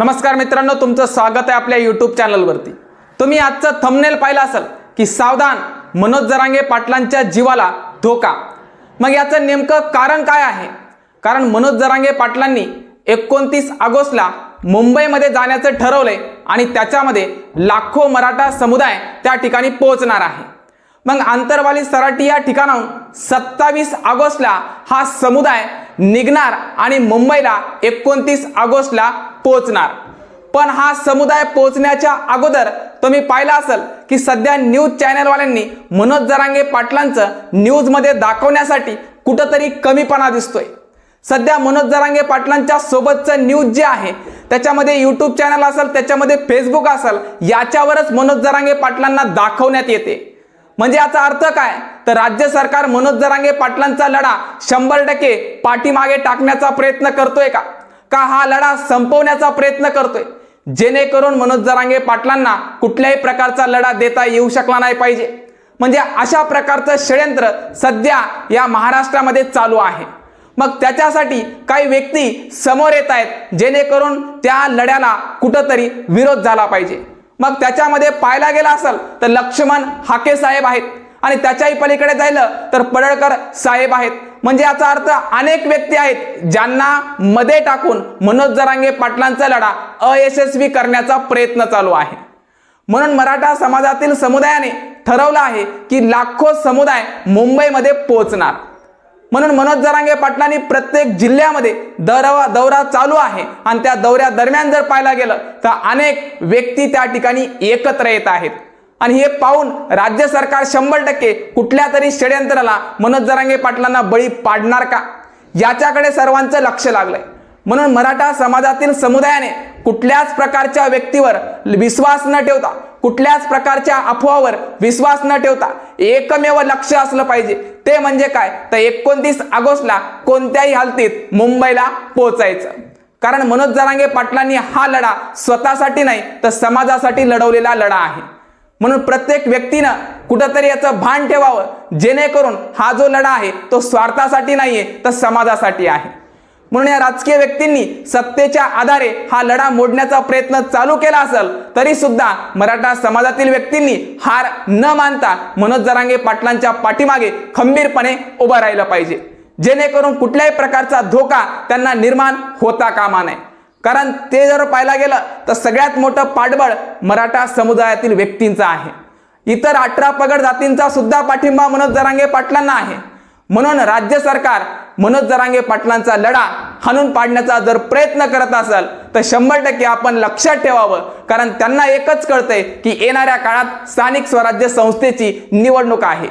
नमस्कार मित्रांनो तुमचं स्वागत आहे आपल्या युट्यूब चॅनलवरती तुम्ही आजचं थंबनेल पाहिलं असेल की सावधान मनोज जरांगे पाटलांच्या जीवाला धोका. मग याचं नेमकं कारण काय आहे? कारण मनोज जरांगे पाटलांनी एकोणतीस ऑगस्टला मुंबईमध्ये जाण्याचं ठरवलंय आणि त्याच्यामध्ये लाखो मराठा समुदाय त्या ठिकाणी पोहोचणार आहे. मग आंतरवाली सराटी या ठिकाणाहून सत्तावीस ऑगस्टला हा समुदाय निघणार आणि मुंबईला एकोणतीस ऑगस्टला पोहोचणार. पण हा समुदाय पोहोचण्याच्या अगोदर तुम्ही पाहिलं असेल की सध्या न्यूज चॅनलवाल्यांनी मनोज जरांगे पाटलांचं न्यूजमध्ये दाखवण्यासाठी कुठंतरी कमीपणा दिसतोय. सध्या मनोज जरांगे पाटलांच्या सोबतचं न्यूज जे आहे त्याच्यामध्ये यूट्यूब चॅनल असेल त्याच्यामध्ये फेसबुक असेल याच्यावरच मनोज जरांगे पाटलांना दाखवण्यात येते. म्हणजे याचा अर्थ काय? तर राज्य सरकार मनोज जरांगे पाटलांचा लढा शंभर टक्के पाठीमागे टाकण्याचा प्रयत्न करतोय का? का हा लढा संपवण्याचा प्रयत्न करतोय? जेणेकरून मनोज जरांगे पाटलांना कुठल्याही प्रकारचा लढा देता येऊ शकला नाही पाहिजे. म्हणजे अशा प्रकारचं षडयंत्र सध्या या महाराष्ट्रामध्ये चालू आहे. मग त्याच्यासाठी काही व्यक्ती समोर येत आहेत जेणेकरून त्या लढ्याला कुठंतरी विरोध झाला पाहिजे. मग त्याच्यामध्ये पाहायला गेला असेल तर लक्ष्मण हाके साहेब आहेत. आणि त्याच्याही पलीकडे जायलं तर पडळकर साहेब आहेत. म्हणजे याचा अर्थ अनेक व्यक्ती आहेत ज्यांना मध्ये टाकून मनोज जरांगे पाटलांचा लढा अयशस्वी करण्याचा प्रयत्न चालू आहे. म्हणून मराठा समाजातील समुदायाने ठरवलं आहे की लाखो समुदाय मुंबईमध्ये पोहोचणार. म्हणून मनोज जरांगे पाटलांनी प्रत्येक जिल्ह्यामध्ये दौरा दौरा चालू आहे. आणि त्या दौऱ्या दरम्यान जर पाहायला गेलं तर अनेक व्यक्ती त्या ठिकाणी एकत्र येत आहेत. आणि हे पाहून राज्य सरकार शंभर टक्के कुठल्या तरी षडयंत्राला मनोज जरांगे पाटलांना बळी पाडणार का? याच्याकडे सर्वांचं लक्ष लागलंय. म्हणून मराठा समाजातील समुदायाने कुठल्याच प्रकारच्या व्यक्तीवर विश्वास न ठेवता कुठल्याच प्रकारच्या अफवावर विश्वास न ठेवता एकमेव लक्ष असलं पाहिजे. ते म्हणजे काय? तर एकोणतीस ऑगस्टला कोणत्याही हालतीत मुंबईला पोहोचायचं. कारण मनोज जरांगे पाटलांनी हा लढा स्वतःसाठी नाही तर समाजासाठी लढवलेला लढा आहे. म्हणून प्रत्येक व्यक्तीनं कुठंतरी याचं भान ठेवावं. जेणेकरून हा जो लढा आहे तो स्वार्थासाठी नाहीये तर समाजासाठी आहे. म्हणून या राजकीय व्यक्तींनी सत्तेच्या आधारे हा लढा मोडण्याचा प्रयत्न चालू केला असेल तरी सुद्धा मराठा समाजातील व्यक्तींनी हार न मानता मनोज जरांगे पाटलांच्या पाठीमागे खंबीरपणे उभं राहिलं पाहिजे. जेणेकरून कुठल्याही प्रकारचा धोका त्यांना निर्माण होता कामा नये. कारण ते जर पाहायला गेलं तर सगळ्यात मोठं पाठबळ मराठा समुदायातील व्यक्तींचं आहे. इतर अठरा पगड जातींचा सुद्धा पाठिंबा मनोज जरांगे पाटलांना आहे. म्हणून राज्य सरकार मनोज जरांगे पाटलांचा लढा हाणून पाडण्याचा जर प्रयत्न करत असेल तर शंभर टक्के आपण लक्षात ठेवावं. कारण त्यांना एकच कळतंय की येणाऱ्या काळात स्थानिक स्वराज्य संस्थेची निवडणूक आहे.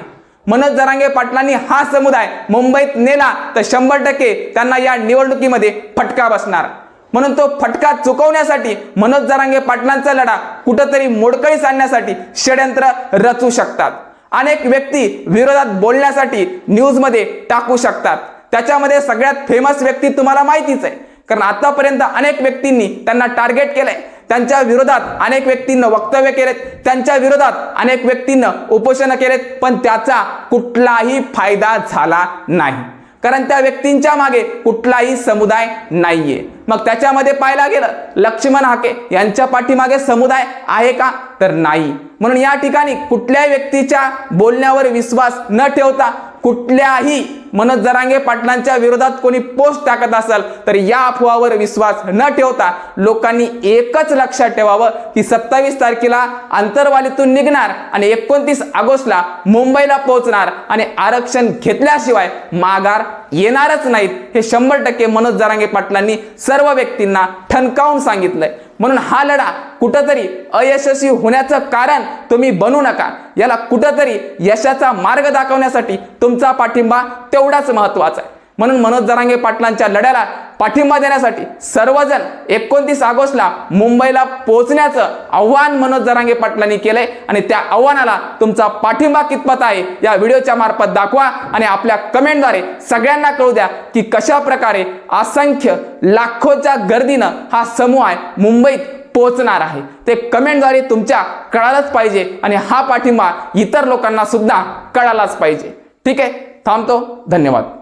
मनोज जरांगे पाटलांनी हा समुदाय मुंबईत नेला तर शंभर टक्के त्यांना या निवडणुकीमध्ये फटका बसणार. म्हणून तो फटका चुकवण्यासाठी मनोज जरांगे पाटलांचा लढा कुठंतरी मोडकळीस आणण्यासाठी षडयंत्र रचू शकतात. अनेक व्यक्ती विरोधात बोलण्यासाठी न्यूजमध्ये टाकू शकतात. त्याच्यामध्ये सगळ्यात फेमस व्यक्ती तुम्हाला माहितीच आहे. कारण आतापर्यंत अनेक व्यक्तींनी त्यांना टार्गेट केलंय. त्यांच्या विरोधात अनेक व्यक्तींना वक्तव्य केलेत. त्यांच्या विरोधात अनेक व्यक्तींना उपोषण केलेत. पण त्याचा कुठलाही फायदा झाला नाही. कारण त्या व्यक्तींच्या मागे कुठलाही समुदाय नाहीये. मग त्याच्यामध्ये पाहायला गेलं लक्ष्मण हाके यांच्या पाठीमागे समुदाय आहे का? तर नाही. म्हणून या ठिकाणी कुठल्याही व्यक्तीच्या बोलण्यावर विश्वास न ठेवता कुठल्याही मनोज जरांगे पाटलांच्या विरोधात कोणी पोस्ट टाकत असेल तर या अफवावर विश्वास न ठेवता लोकांनी एकच लक्षात ठेवावं की सत्तावीस तारखेला आंतरवालीतून निघणार आणि एकोणतीस ऑगस्टला मुंबईला पोहोचणार आणि आरक्षण घेतल्याशिवाय माघार येणारच नाहीत हे शंभर टक्के मनोज जरांगे पाटलांनी सर्व व्यक्तींना ठणकावून सांगितलंय. म्हणून हा लढा कुठंतरी अयशस्वी होण्याचं कारण तुम्ही बनू नका. याला कुठंतरी यशाचा मार्ग दाखवण्यासाठी तुमचा पाठिंबा तेवढाच महत्त्वाचा आहे. म्हणून मनोज जरांगे पाटलांच्या लढ्याला पाठिंबा देण्यासाठी सर्वजण एकोणतीस ऑगस्टला मुंबईला पोहोचण्याचं आव्हान मनोज जरांगे पाटलांनी केलंय. आणि त्या आव्हानाला तुमचा पाठिंबा कितपत आहे या व्हिडिओच्या मार्फत दाखवा आणि आपल्या कमेंटद्वारे सगळ्यांना कळू द्या की कशा प्रकारे असंख्य लाखोच्या गर्दीनं हा समूह आहे मुंबईत पोहोचणार आहे. ते कमेंटद्वारे तुमच्या कळालंच पाहिजे आणि हा पाठिंबा इतर लोकांना सुद्धा कळालाच पाहिजे. ठीक आहे? थांबतो. धन्यवाद.